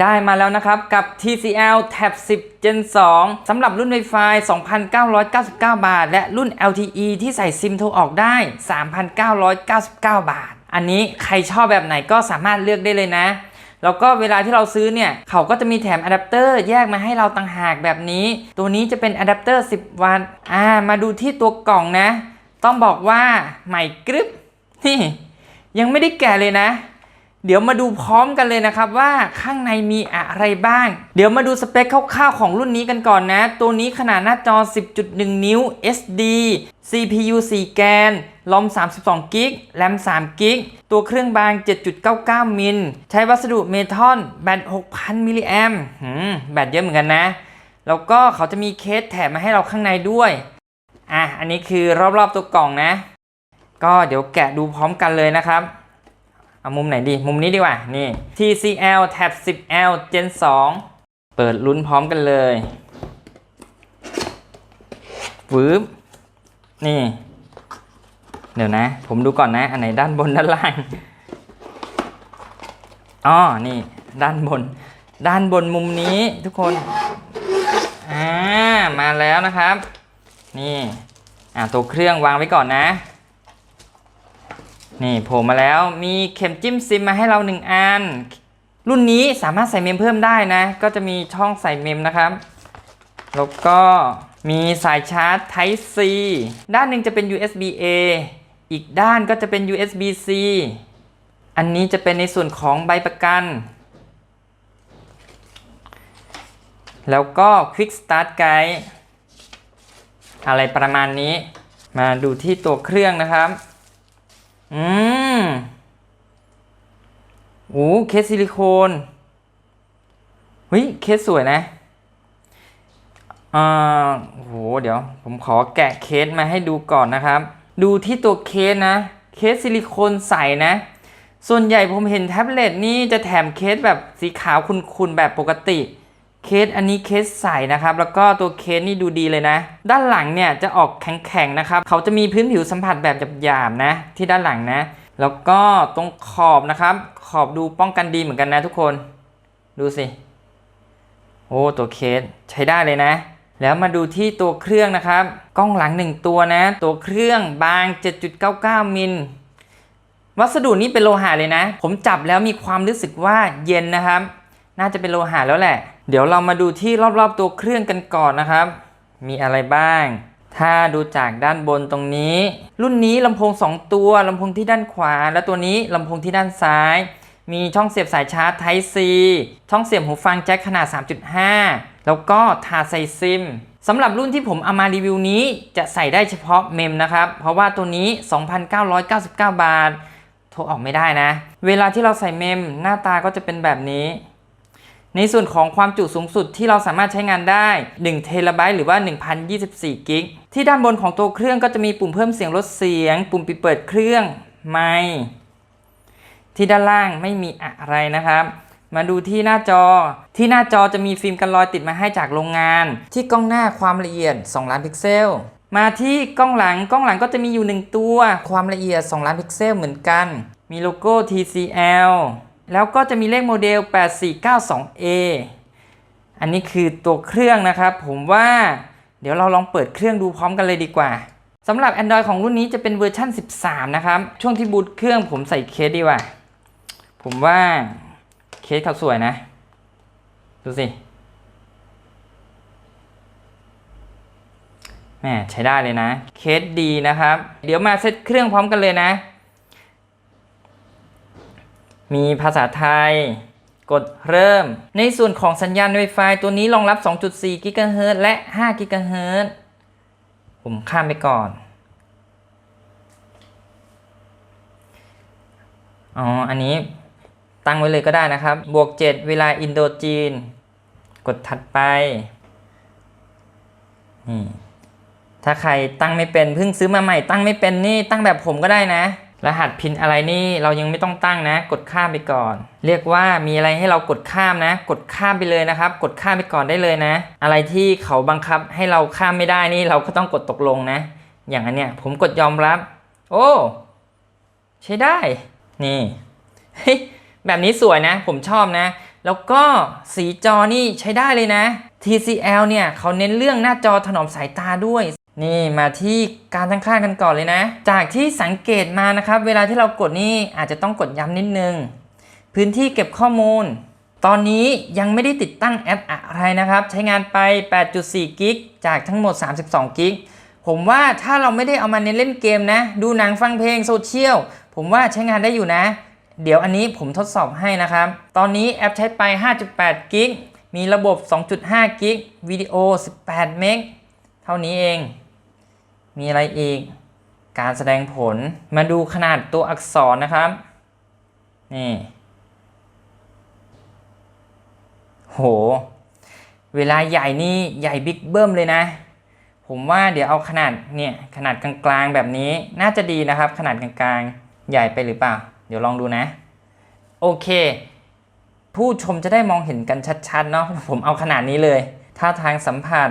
ได้มาแล้วนะครับกับ TCL Tab 10 Gen 2สำหรับรุ่น Wi-Fi 2,999 บาท และรุ่น LTE ที่ใส่ซิมโทรออกได้ 3,999 บาท อันนี้ใครชอบแบบไหนก็สามารถเลือกได้เลยนะ แล้วก็เวลาที่เราซื้อเนี่ย เขาก็จะมีแถมอะแดปเตอร์แยกมาให้เราต่างหากแบบนี้ ตัวนี้จะเป็นอะแดปเตอร์ 10 วัตต์อ่ามาดูที่ตัวกล่องนะ ต้องบอกว่าใหม่กริบนี่ยังไม่ได้แกะเลยนะ เดี๋ยวมาดูพร้อมกันเลยนะครับว่าข้างในมีอะไรบ้าง เดี๋ยวมาดูสเปคคร่าวๆของรุ่นนี้กันก่อนนะ ตัวนี้ขนาดหน้าจอ 10.1 นิ้ว SD CPU 4 แกนรอม 32 กิกแรม 3 กิก ตัวเครื่องบาง 7.99 มิล ใช้วัสดุเมทัลแบต 6,000 มิลลิแอมหืมแบตเยอะเหมือนกันนะ แล้วก็เขาจะมีเคสแถมมาให้เราข้างในด้วย อะ อันนี้คือรอบๆตัวกล่องนะ ก็เดี๋ยวแกะดูพร้อมกันเลยนะครับ เอามุมไหนดี มุมนี้ดีกว่า นี่ TCL Tab 10L Gen 2 เปิดลุ้นพร้อมกันเลยวืบนี่ เดี๋ยวนะ ผมดูก่อนนะ อันไหนด้านบนด้านล่างอ๋อนี่ ด้านบน ด้านบนมุมนี้ทุกคน อ่า มาแล้วนะครับ นี่ อ่าตัวเครื่องวางไว้ก่อนนะ นี่โผล่มาแล้วมีเข็มจิ้มซิมมาให้เราหนึ่งอัน รุ่นนี้สามารถใส่เมมเพิ่มได้นะ ก็จะมีช่องใส่เมมนะครับ แล้วก็มีสายชาร์จ Type C ด้านหนึ่งจะเป็น USB A อีกด้านก็จะเป็น USB C อันนี้จะเป็นในส่วนของใบประกัน แล้วก็ Quick Start Guide อะไรประมาณนี้ มาดูที่ตัวเครื่องนะครับ อืมโอ้เคสซิลิโคนเฮ้ยเคสสวยนะอ่าโหเดี๋ยว ผมขอแกะเคสมาให้ดูก่อนนะครับ ดูที่ตัวเคสนะ เคสซิลิโคนใสนะ ส่วนใหญ่ผมเห็นแท็บเล็ตนี่จะแถมเคสแบบสีขาวคุนๆแบบปกติ เคสอันนี้เคสใสนะครับ แล้วก็ตัวเคสนี่ดูดีเลยนะ ด้านหลังเนี่ยจะออกแข็งๆนะครับ เขาจะมีพื้นผิวสัมผัสแบบหยาบๆนะ ที่ด้านหลังนะ แล้วก็ตรงขอบนะครับ ขอบดูป้องกันดีเหมือนกันนะทุกคน ดูสิ โอ้ตัวเคสใช้ได้เลยนะ แล้วมาดูที่ตัวเครื่องนะครับ กล้องหลังหนึ่งตัวนะ ตัวเครื่องบาง 7.99 มิลวัสดุนี้เป็นโลหะเลยนะ ผมจับแล้วมีความรู้สึกว่าเย็นนะครับ น่าจะเป็นโลหะแล้วแหละ เดี๋ยวเรามาดูที่รอบๆตัวเครื่องกันก่อนนะครับ มีอะไรบ้าง ถ้าดูจากด้านบนตรงนี้ รุ่นนี้ลำโพง 2 ตัวลำโพงที่ด้านขวา และตัวนี้ลำโพงที่ด้านซ้าย มีช่องเสียบสายชาร์จ Type C ช่องเสียบหูฟังแจ็คขนาด 3.5 แล้วก็ถาดใส่ซิมสำหรับรุ่นที่ผมเอามารีวิวนี้จะใส่ได้เฉพาะเมมนะครับ เพราะว่าตัวนี้ 2,999 บาท โทรออกไม่ได้นะ เวลาที่เราใส่เมมหน้าตาก็จะเป็นแบบนี้ ในส่วนของความจุสูงสุดที่เราสามารถใช้งานได้1เทราไบต์หรือว่า 1024กิกที่ด้านบนของตัวเครื่องก็จะมีปุ่มเพิ่มเสียงลดเสียง ปุ่มปิดเปิดเครื่องไมค์ที่ด้านล่างไม่มีอะไรนะครับ มาดูที่หน้าจอ ที่หน้าจอจะมีฟิล์มกันรอยติดมาให้จากโรงงาน ที่กล้องหน้าความละเอียด 2 ล้านพิกเซล มาที่กล้องหลังกล้องหลังก็จะมีอยู่ 1 ตัว ความละเอียด 2 ล้านพิกเซลเหมือนกัน มีโลโก้ TCL แล้วก็จะมีเลขโมเดล 8492A อันนี้คือตัวเครื่องนะครับ ผมว่าเดี๋ยวเราลองเปิดเครื่องดูพร้อมกันเลยดีกว่าสำหรับ Android ของรุ่นนี้จะเป็นเวอร์ชัน13 นะครับ ช่วงที่บูตเครื่องผมใส่เคสดีกว่า ผมว่าเคสเขาสวยนะ ดูสิแหมใช้ได้เลยนะ เคสดีนะครับ เดี๋ยวมาเซตเครื่องพร้อมกันเลยนะ มีภาษาไทย กดเริ่ม ในส่วนของสัญญาณ Wi-Fi ตัวนี้รองรับ 2.4 GHz และ 5 GHz ผมข้ามไปก่อน อ๋อ อันนี้ตั้งไว้เลยก็ได้นะครับ บวก 7 เวลาอินโดจีน กดถัดไปนี่ถ้าใครตั้งไม่เป็นเพิ่งซื้อมาใหม่ตั้งไม่เป็นนี่ตั้งแบบผมก็ได้นะ รหัสพินอะไรนี่เรายังไม่ต้องตั้งนะ กดข้ามไปก่อน เรียกว่ามีอะไรให้เรากดข้ามนะ กดข้ามไปเลยนะครับ กดข้ามไปก่อนได้เลยนะ อะไรที่เขาบังคับให้เราข้ามไม่ได้นี่เราก็ต้องกดตกลงนะ อย่างอันเนี้ยผมกดยอมรับ โอ้ใช้ได้ นี่เฮ้แบบนี้สวยนะ ผมชอบนะ แล้วก็สีจอนี่ใช้ได้เลยนะ TCL เนี่ยเขาเน้นเรื่องหน้าจอถนอมสายตาด้วย นี่มาที่การตั้งค่ากันก่อนเลยนะ จากที่สังเกตมานะครับ เวลาที่เรากดนี่อาจจะต้องกดย้ำนิดนึง พื้นที่เก็บข้อมูล ตอนนี้ยังไม่ได้ติดตั้งแอปอะไรนะครับ ใช้งานไป 8.4 กิก จากทั้งหมด 32 กิก ผมว่าถ้าเราไม่ได้เอามาเน้นเล่นเกมนะ ดูหนังฟังเพลงโซเชียล ผมว่าใช้งานได้อยู่นะ เดี๋ยวอันนี้ผมทดสอบให้นะครับ ตอนนี้แอปใช้ไป 5.8 กิก มีระบบ 2.5 กิก วิดีโอ 18 เมก เท่านี้เอง มีอะไรอีก การแสดงผลมาดูขนาดตัวอักษรนะครับ นี่โห เวลาใหญ่นี่ใหญ่บิ๊กเบิ้มเลยนะ ผมว่าเดี๋ยวเอาขนาดเนี่ยขนาดกลางๆแบบนี้น่าจะดีนะครับ ขนาดกลางๆ ใหญ่ไปหรือเปล่า เดี๋ยวลองดูนะ โอเค ผู้ชมจะได้มองเห็นกันชัดๆเนาะผมเอาขนาดนี้เลยท่าทางสัมผัส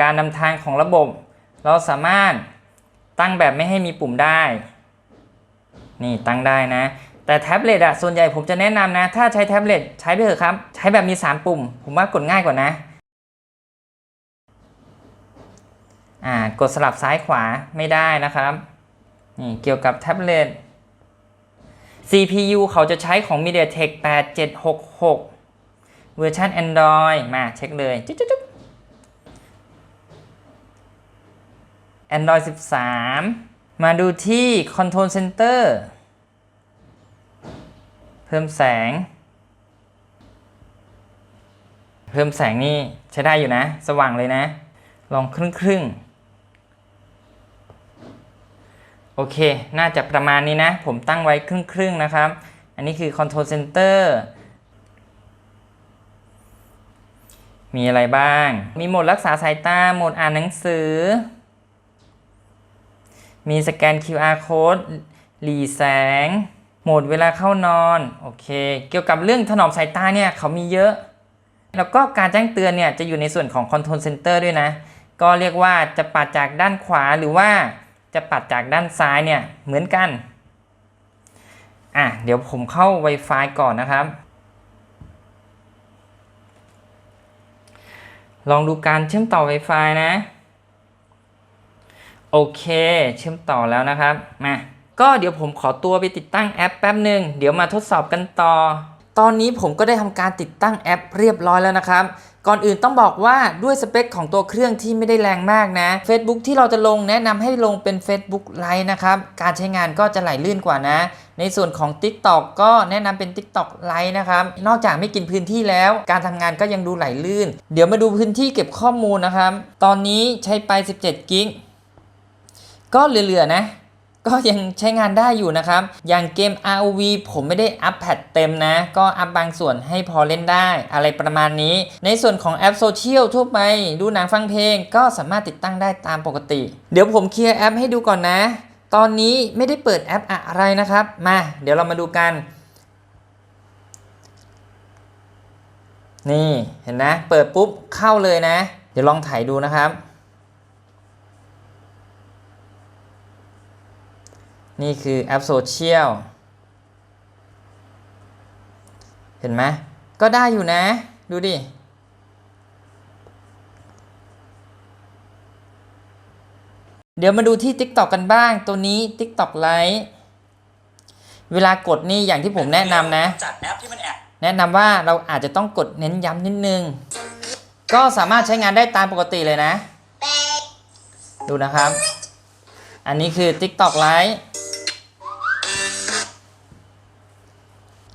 การนำทางของระบบ เราสามารถตั้งแบบไม่ให้มีปุ่มได้ นี่ตั้งได้นะ แต่แท็บเล็ตอะส่วนใหญ่ผมจะแนะนำนะ ถ้าใช้แท็บเล็ตใช้ไปเถอะครับ ใช้แบบมี 3 ปุ่ม ผมว่ากดง่ายกว่านะอ่ากดสลับซ้ายขวาไม่ได้นะครับนี่เกี่ยวกับแท็บเล็ต CPU เขาจะใช้ของ MediaTek 8766 เวอร์ชัน Android มาเช็คเลยจุ๊บจุ๊บ Android 13 มาดูที่ Control Center เพิ่มแสง เพิ่มแสงนี่ใช้ได้อยู่นะ สว่างเลยนะ ลองครึ่งครึ่งโอเค น่าจะประมาณนี้นะ ผมตั้งไว้ครึ่งครึ่งนะครับ อันนี้คือ Control Center มีอะไรบ้าง มีโหมดรักษาสายตา โหมดอ่านหนังสือ มีสแกน QR code หลีแสง โหมดเวลาเข้านอน โอเค เกี่ยวกับเรื่องถนอมสายตาเนี่ยเขามีเยอะ แล้วก็การแจ้งเตือนเนี่ยจะอยู่ในส่วนของ Control Center ด้วยนะ ก็เรียกว่าจะปัดจากด้านขวาหรือว่าจะปัดจากด้านซ้ายเนี่ยเหมือนกัน อะเดี๋ยวผมเข้า Wi-Fi ก่อนนะครับ ลองดูการเชื่อมต่อ Wi-Fi นะ โอเค เชื่อมต่อแล้วนะครับ มา ก็เดี๋ยวผมขอตัวไปติดตั้งแอปแป๊บหนึ่งเดี๋ยวมาทดสอบกันต่อ ตอนนี้ผมก็ได้ทำการติดตั้งแอปเรียบร้อยแล้วนะครับ ก่อนอื่นต้องบอกว่าด้วยสเปคของตัวเครื่องที่ไม่ได้แรงมากนะ Facebook ที่เราจะลงแนะนำให้ลงเป็น Facebook Lite นะครับ การใช้งานก็จะไหลลื่นกว่านะ ในส่วนของ TikTok ก็แนะนำเป็น TikTok Lite นะครับ นอกจากไม่กินพื้นที่แล้ว การทำงานก็ยังดูไหลลื่น เดี๋ยวมาดูพื้นที่เก็บข้อมูลนะครับ ตอนนี้ใช้ไป 17กิก ก็เหลือๆนะก็ยังใช้งานได้อยู่นะครับ อย่างเกม ROV ผมไม่ได้อัพแพทเต็มนะ ก็อัพบางส่วนให้พอเล่นได้อะไรประมาณนี้ ในส่วนของแอปโซเชียลทั่วไปดูหนังฟังเพลง ก็สามารถติดตั้งได้ตามปกติ เดี๋ยวผมเคลียร์แอปให้ดูก่อนนะ ตอนนี้ไม่ได้เปิดแอปอะไรนะครับ มา เดี๋ยวเรามาดูกัน นี่เห็นนะ เปิดปุ๊บเข้าเลยนะ เดี๋ยวลองถ่ายดูนะครับ นี่คือแอปโซเชียลเห็นไหมก็ได้อยู่นะ ดูดิ เดี๋ยวมาดูที่ TikTok กันบ้าง ตัวนี้ TikTok Lite เวลากดนี่อย่างที่ผมแนะนำนะ แนแอบแนะนำว่าเราอาจจะต้องกดเน้นย้ำนิดนึง ก็สามารถใช้งานได้ตามปกติเลยนะ ดูนะครับ อันนี้คือ TikTok Lite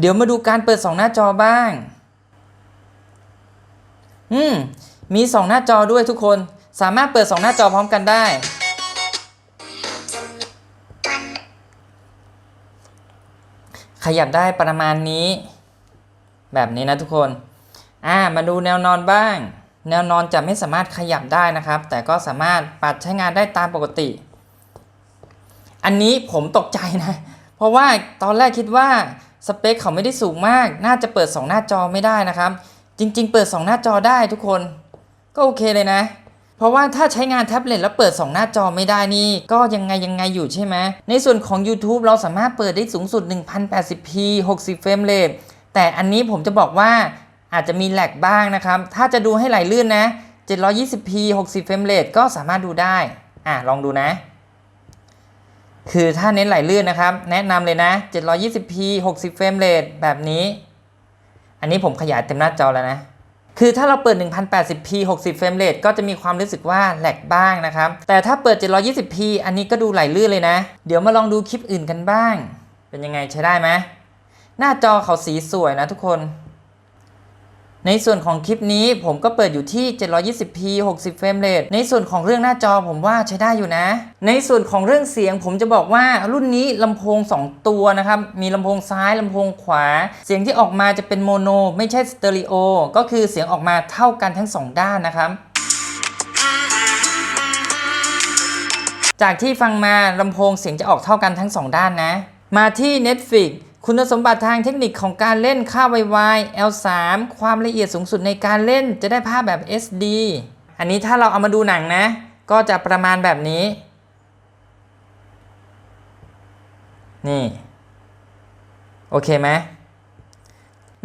เดี๋ยวมาดูการเปิด 2 หน้าจอบ้าง อืม มี 2 หน้าจอด้วยทุกคน สามารถเปิด 2 หน้าจอพร้อมกันได้ ขยับได้ประมาณนี้ แบบนี้นะทุกคน อ่า มาดูแนวนอนบ้าง แนวนอนจะไม่สามารถขยับได้นะครับ แต่ก็สามารถปัดใช้งานได้ตามปกติ อันนี้ผมตกใจนะ เพราะว่าตอนแรกคิดว่า สเปคเขาไม่ได้สูงมาก น่าจะเปิด 2 หน้าจอไม่ได้นะครับ จริง ๆ เปิด 2 หน้าจอได้ทุกคน ก็โอเคเลยนะ เพราะว่าถ้าใช้งานแท็บเล็ตแล้วเปิด 2 หน้าจอไม่ได้นี่ ก็ยังไงยังไงอยู่ใช่ไหม ในส่วนของ YouTube เราสามารถเปิดได้สูงสุด 1080p 60เฟรมเรทแต่อันนี้ผมจะบอกว่าอาจจะมีแหลกบ้างนะครับ ถ้าจะดูให้ไหลลื่นนะ 720p 60เฟรมเรทก็สามารถดูได้ อะลองดูนะ คือถ้าเน้นไหลลื่นนะครับ แนะนำเลยนะ 720p 60 เฟรมเรทแบบนี้ อันนี้ผมขยายเต็มหน้าจอแล้วนะ คือถ้าเราเปิด 1080p 60 เฟรมเรทก็จะมีความรู้สึกว่าแหลกบ้างนะครับ แต่ถ้าเปิด 720p อันนี้ก็ดูไหลลื่นเลยนะ เดี๋ยวมาลองดูคลิปอื่นกันบ้าง เป็นยังไงใช้ได้ไหมหน้าจอเขาสีสวยนะทุกคน ในส่วนของคลิปนี้ผมก็เปิดอยู่ที่ 720p 60 เฟรมเรทในส่วนของเรื่องหน้าจอผมว่าใช้ได้อยู่นะ ในส่วนของเรื่องเสียงผมจะบอกว่ารุ่นนี้ลำโพง 2 ตัวนะครับ มีลำโพงซ้ายลำโพงขวา เสียงที่ออกมาจะเป็นโมโน ไม่ใช่สเตอริโอ ก็คือเสียงออกมาเท่ากันทั้ง 2 ด้านนะครับจากที่ฟังมาลำโพงเสียงจะออกเท่ากันทั้ง 2 ด้านนะ มาที่ Netflix คุณสมบัติทางเทคนิคของการเล่นค่า YY L3 ความละเอียดสูงสุดในการเล่นจะได้ภาพแบบ SD อันนี้ถ้าเราเอามาดูหนังนะ ก็จะประมาณแบบนี้ นี่ โอเคไหม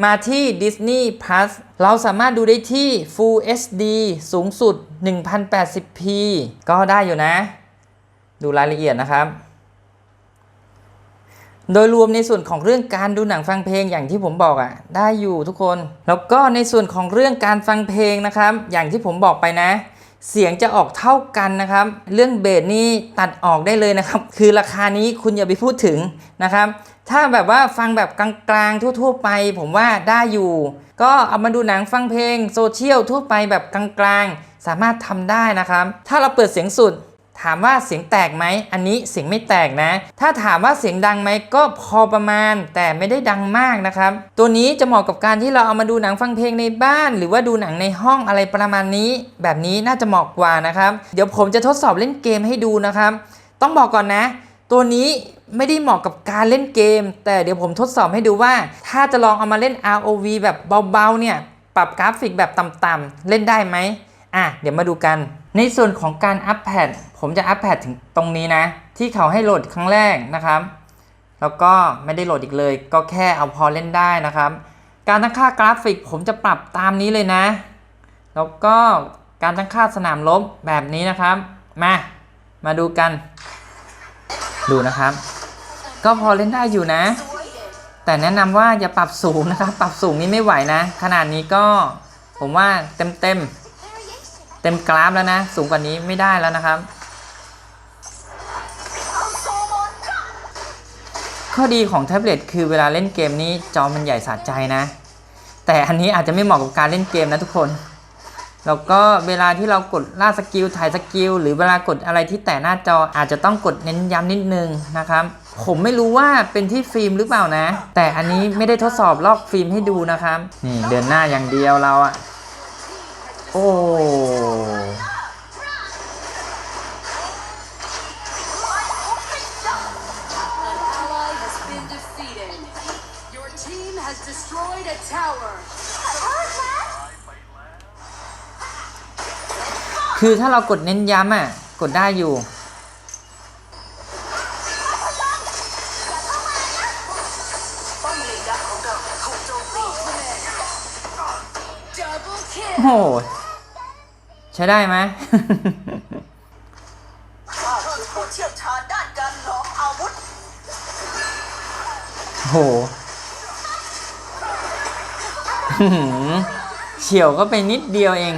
มาที่ Disney Plus เราสามารถดูได้ที่ Full HD สูงสุด 1080p ก็ได้อยู่นะ ดูรายละเอียดนะครับ โดยรวมในส่วนของเรื่องการดูหนังฟังเพลงอย่างที่ผมบอกอะ่ะ ได้อยู่ทุกคน แล้วก็ในส่วนของเรื่องการฟังเพลงนะครับ อย่างที่ผมบอกไปนะ เสียงจะออกเท่ากันนะครับ เรื่องเบสนี่ตัดออกได้เลยนะครับ คือราคานี้คุณอย่าไปพูดถึงนะครับ ถ้าแบบว่าฟังแบบกลางๆทั่ว ๆ ไป ผมว่าได้อยู่ ก็เอามาดูหนังฟังเพลงโซเชียลทั่วไปแบบกลางๆสามารถทำได้นะครับ ถ้าเราเปิดเสียงสุด ถามว่าเสียงแตกไหม อันนี้เสียงไม่แตกนะ ถ้าถามว่าเสียงดังไหมก็พอประมาณ แต่ไม่ได้ดังมากนะครับ ตัวนี้จะเหมาะกับการที่เราเอามาดูหนังฟังเพลงในบ้าน หรือว่าดูหนังในห้องอะไรประมาณนี้ แบบนี้น่าจะเหมาะกว่านะครับ เดี๋ยวผมจะทดสอบเล่นเกมให้ดูนะครับ ต้องบอกก่อนนะ ตัวนี้ไม่ได้เหมาะกับการเล่นเกม แต่เดี๋ยวผมทดสอบให้ดูว่า ถ้าจะลองเอามาเล่น ROV แบบเบาๆเนี่ย ปรับกราฟิกแบบต่ำๆเล่นได้ไหมอะ เดี๋ยวมาดูกัน ในส่วนของการอัปแพดผมจะอัปแพดถึงตรงนี้นะ ที่เขาให้โหลดครั้งแรกนะครับ แล้วก็ไม่ได้โหลดอีกเลย ก็แค่เอาพอเล่นได้นะครับ การตั้งค่ากราฟิกผมจะปรับตามนี้เลยนะ แล้วก็การตั้งค่าสนามรบแบบนี้นะครับ มา มาดูกัน ดูนะครับ ก็พอเล่นได้อยู่นะ แต่แนะนำว่าอย่าปรับสูงนะครับ ปรับสูงนี่ไม่ไหวนะ ขนาดนี้ก็ผมว่าเต็มเต็มๆ เต็มกราฟแล้วนะ สูงกว่านี้ไม่ได้แล้วนะครับ ข้อดีของแท็บเล็ตคือเวลาเล่นเกมนี้จอมันใหญ่สะใจนะ แต่อันนี้อาจจะไม่เหมาะกับการเล่นเกมนะทุกคน แล้วก็เวลาที่เรากดล่าสกิลถ่ายสกิลหรือเวลากดอะไรที่แตะหน้าจออาจจะต้องกดเน้นย้ำนิดนึงนะครับ ผมไม่รู้ว่าเป็นที่ฟิล์มหรือเปล่านะ แต่อันนี้ไม่ได้ทดสอบลอกฟิล์มให้ดูนะครับนี่เดินหน้าอย่างเดียวเราอะ โคือถ้าเรากดเน้นย้ำอะ กดได้อยู่ โอ้ ใช้ได้ไหมข้าคือผู้เชี่ยวชาญด้านการหลอมอาวุธโอ้โหอื้อหือเฉียวก็ไปนิดเดียวเอง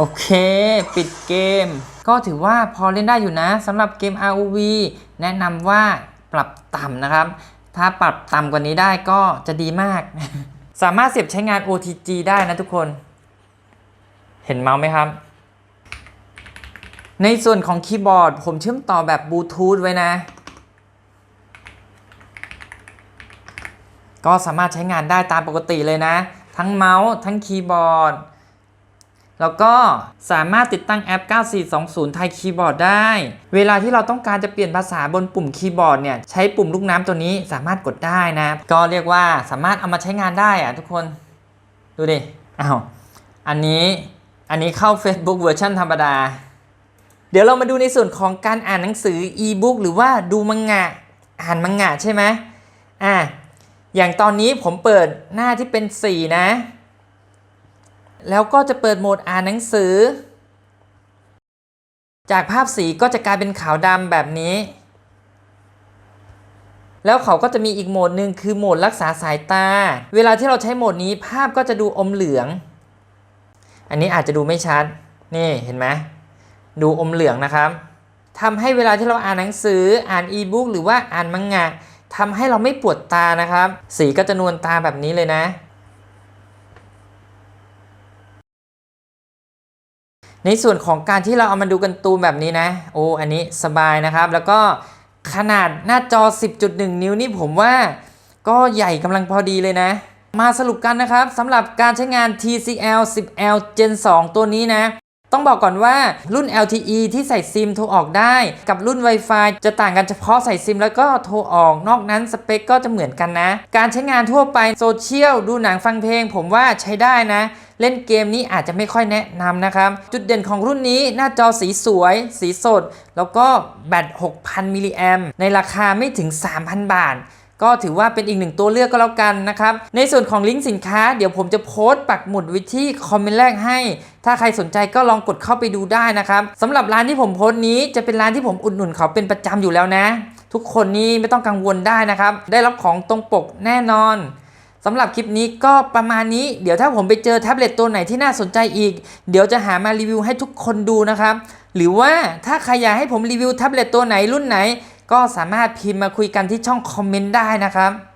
โอเค ปิดเกม ก็ถือว่าพอเล่นได้อยู่นะสำหรับเกม ROV แนะนำว่าปรับต่ำนะครับ ถ้าปรับต่ำกว่านี้ได้ก็จะดีมาก สามารถเสียบใช้งาน OTG ได้นะทุกคน เห็นเมาส์ไหมครับ ในส่วนของคีย์บอร์ด ผมเชื่อมต่อแบบบลูทูธไว้นะ ก็สามารถใช้งานได้ตามปกติเลยนะ ทั้งเมาส์ทั้งคีย์บอร์ด แล้วก็สามารถติดตั้งแอป 9420 ไทยคีย์บอร์ดได้ เวลาที่เราต้องการจะเปลี่ยนภาษาบนปุ่มคีย์บอร์ดเนี่ย ใช้ปุ่มลูกน้ำตัวนี้สามารถกดได้นะ ก็เรียกว่าสามารถเอามาใช้งานได้อะทุกคน ดูดิอ้าว อันนี้ อันนี้เข้า Facebook เวอร์ชันธรรมดา เดี๋ยวเรามาดูในส่วนของการอ่านหนังสืออีบุ๊กหรือว่าดูมังงะ อ่านมังงะใช่ไหมอะอย่างตอนนี้ผมเปิดหน้าที่เป็น 4 นะ แล้วก็จะเปิดโหมดอ่านหนังสือ จากภาพสีก็จะกลายเป็นขาวดำแบบนี้ แล้วเขาก็จะมีอีกโหมดหนึ่งคือโหมดรักษาสายตา เวลาที่เราใช้โหมดนี้ภาพก็จะดูอมเหลือง อันนี้อาจจะดูไม่ชัด นี่เห็นไหมดูอมเหลืองนะครับทำให้เวลาที่เราอ่านหนังสืออ่านอีบุ๊กหรือว่าอ่านมังงะทำให้เราไม่ปวดตานะครับ สีก็จะนวลตาแบบนี้เลยนะ ในส่วนของการที่เราเอามาดูกันตูมแบบนี้นะโอ้อันนี้สบายนะครับ แล้วก็ขนาดหน้าจอ 10.1 นิ้วนี่ผมว่า ก็ใหญ่กำลังพอดีเลยนะ มาสรุปกันนะครับสำหรับการใช้งาน TCL 10L Gen 2 ตัวนี้นะต้องบอกก่อนว่ารุ่น LTE ที่ใส่ซิมโทรออกได้ กับรุ่น Wi-Fi จะต่างกันเฉพาะใส่ซิมแล้วก็โทรออกนอกนั้นสเปคก็จะเหมือนกันนะ การใช้งานทั่วไปโซเชียลดูหนังฟังเพลง ผมว่าใช้ได้นะ เล่นเกมนี้อาจจะไม่ค่อยแนะนำนะครับ จุดเด่นของรุ่นนี้หน้าจอสีสวย สีสด แล้วก็แบต 6,000 มิลลิแอมในราคาไม่ถึง 3,000 บาทก็ถือว่าเป็นอีกหนึ่งตัวเลือกก็แล้วกันนะครับ ในส่วนของลิงก์สินค้าเดี๋ยวผมจะโพสต์ปักหมุดไว้ที่คอมเมนต์แรกให้ ถ้าใครสนใจก็ลองกดเข้าไปดูได้นะครับสำหรับร้านที่ผมโพสต์นี้จะเป็นร้านที่ผมอุดหนุนเขาเป็นประจำอยู่แล้วนะ ทุกคนนี่ไม่ต้องกังวลได้นะครับ ได้รับของตรงปกแน่นอน สำหรับคลิปนี้ก็ประมาณนี้ เดี๋ยวถ้าผมไปเจอแท็บเล็ตตัวไหนที่น่าสนใจอีก เดี๋ยวจะหามารีวิวให้ทุกคนดูนะครับ หรือว่าถ้าใครอยากให้ผมรีวิวแท็บเล็ตตัวไหนรุ่นไหน ก็สามารถพิมพ์มาคุยกันที่ช่องคอมเมนต์ได้นะครับ